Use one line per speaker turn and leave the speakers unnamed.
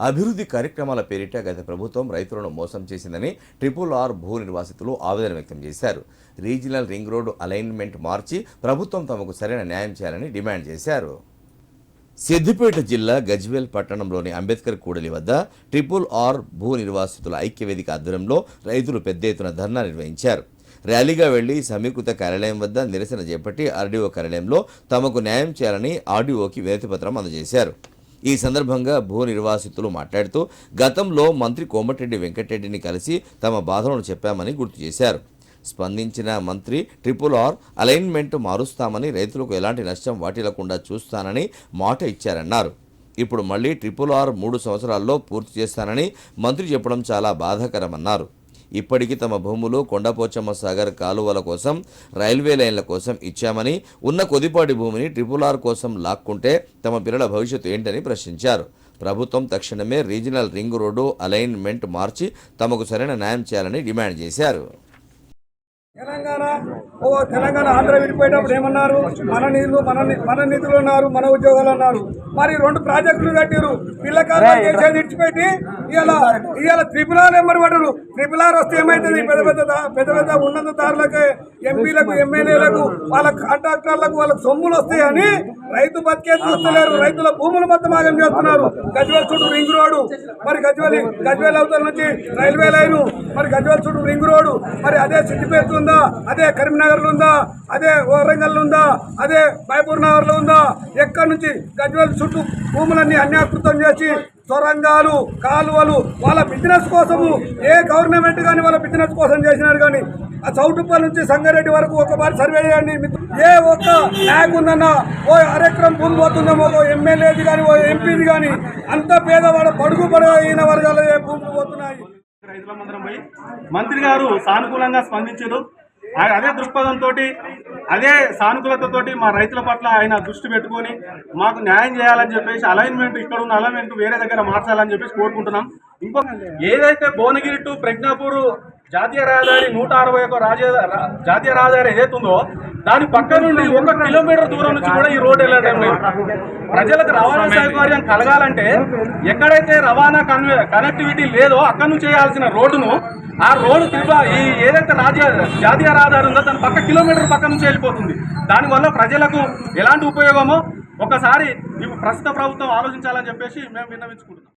అభివృద్ధి కార్యక్రమాల పేరిట గత ప్రభుత్వం రైతులను మోసం చేసిందని ట్రిపుల్ ఆర్ భూ నిర్వాసితులు ఆవేదన వ్యక్తం చేశారు. రీజనల్ రింగ్ రోడ్డు అలైన్మెంట్ మార్చి ప్రభుత్వం తమకు సరైన న్యాయం చేయాలని డిమాండ్ చేశారు. సిద్దిపేట జిల్లా గజ్వేల్ పట్టణంలోని అంబేద్కర్ కూడలి వద్ద ట్రిపుల్ ఆర్ భూ నిర్వాసితుల ఐక్యవేదిక ఆధ్వర్యంలో రైతులు పెద్ద ఎత్తున ధర్నా నిర్వహించారు. ర్యాలీగా వెళ్ళి సమీకృత కార్యాలయం వద్ద నిరసన చేపట్టి ఆర్డీఓ కార్యాలయంలో తమకు న్యాయం చేయాలని ఆర్డీఓకి వినతిపత్రం అందజేశారు. ఈ సందర్భంగా భూ నిర్వాసితులు మాట్లాడుతూ గతంలో మంత్రి కోమటిరెడ్డి వెంకటరెడ్డిని కలిసి తమ బాధలను చెప్పామని గుర్తు చేశారు. స్పందించిన మంత్రి ట్రిపుల్ ఆర్ అలైన్మెంట్ మారుస్తామని రైతులకు ఎలాంటి నష్టం వాటిల్లకుండా చూస్తానని మాట ఇచ్చారన్నారు. ఇప్పుడు మళ్ళీ ట్రిపుల్ ఆర్ మూడు సంవత్సరాల్లో పూర్తి చేస్తానని మంత్రి చెప్పడం చాలా బాధాకరమన్నారు. ఇప్పటికీ తమ భూములు కొండపోచమ్మ సాగర్ కాలువల కోసం రైల్వే లైన్ల కోసం ఇచ్చామని ఉన్న కొద్దిపాటి భూమిని ట్రిపుల్ ఆర్ కోసం లాక్కుంటే తమ పిల్లల భవిష్యత్తు ఏంటని ప్రశ్నించారు. ప్రభుత్వం తక్షణమే రీజనల్ రింగ్ రోడ్డు అలైన్మెంట్ మార్చి తమకు సరైన న్యాయం చేయాలని డిమాండ్ చేశారు.
తెలంగాణ ఓ తెలంగాణ ఆంధ్ర విడిపోయేటప్పుడు ఏమన్నారు? మన నిధులు మన మన నిధులు అన్నారు మన ఉద్యోగాలు అన్నారు. మరి రెండు ప్రాజెక్టులు కట్టారు పిల్లకారు చేసేది ఇచ్చిపెట్టి ఇవాళ ఇవాళ త్రిపుల్ ఆర్ ఎంబడి పడరు త్రిపుల్ ఆర్ వస్తే ఏమవుతుంది పెద్ద పెద్ద పెద్ద పెద్ద ఉన్నతదారులకు ఎంపీలకు ఎమ్మెల్యేలకు వాళ్ళ కాంట్రాక్టర్లకు వాళ్ళకి సొమ్ములు వస్తాయని రైతు బతికే చూస్తలేరు రైతుల భూములు మొత్తం ఆగం చేస్తున్నారు. గజ్వేల్ చుట్టూ రింగ్ రోడ్డు. మరి గజ్వేల్ గజ్వేల్ అవతల నుంచి రైల్వే లైను. మరి గజ్వేల్ చుట్టూ రింగ్ రోడ్డు. మరి అదే సిద్దిపేట ఉందా? అదే కరీంనగర్లో ఉందా? అదే వరంగల్ ఉందా? అదే బైపూర్ నగర్లో ఉందా? ఎక్కడి నుంచి గజ్వేల్ చుట్టూ భూములన్నీ అన్యాకృతం చేసి సొరంగాలు కాలువలు వాళ్ళ బిజినెస్ కోసము ఏ గవర్నమెంట్ కానీ వాళ్ళ బిజినెస్ కోసం చేసినారు కానీ ఆ చౌటుప్పల్ నుంచి సంగారెడ్డి వరకు ఒకసారి సర్వే చేయండి. మిత్రు- ఏ ఒక్క ల్యాగ్ ఉందన్నా ఓ అరెక్రం భూమి పోతుందేమో ఓ ఎమ్మెల్యేది కానీ ఓ ఎంపీది కానీ అంత పేదవాడు పడుగు పడిన వర్గాల భూములు పోతున్నాయి.
రైతుల పోయి మంత్రి గారు సానుకూలంగా స్పందించారు. అదే దృక్పథంతో అదే సానుకూలతతోటి మా రైతుల పట్ల ఆయన దృష్టి పెట్టుకొని మాకు న్యాయం చేయాలని చెప్పేసి అలైన్మెంట్ ఇక్కడ ఉన్న అలైన్మెంట్ వేరే దగ్గర మార్చాలని చెప్పేసి కోరుకుంటున్నాం. ఇంకో ఏదైతే భువనగిరి టు ప్రజ్ఞాపూర్ జాతీయ రహదారి నూట అరవై ఒక రాజ జాతీయ రహదారి ఏదైతే ఉందో దాని పక్క నుండి ఒక కిలోమీటర్ దూరం నుంచి కూడా ఈ రోడ్ వెళ్ళడం లేదు. ప్రజలకు రవాణా సౌకర్యం కలగాలంటే ఎక్కడైతే రవాణా కన్వే కనెక్టివిటీ లేదో అక్కడ నుంచి చేయాల్సిన రోడ్డును ఆ రోడ్డు తిరుప ఈ ఏదైతే రాజ్య జాతీయ రహదారి ఉందో దాని పక్క కిలోమీటర్ పక్క నుంచి వెళ్ళిపోతుంది. దానివల్ల ప్రజలకు ఎలాంటి ఉపయోగమో ఒకసారి ప్రస్తుత ప్రభుత్వం ఆలోచించాలని చెప్పేసి మేము విన్నవించుకుంటున్నాం.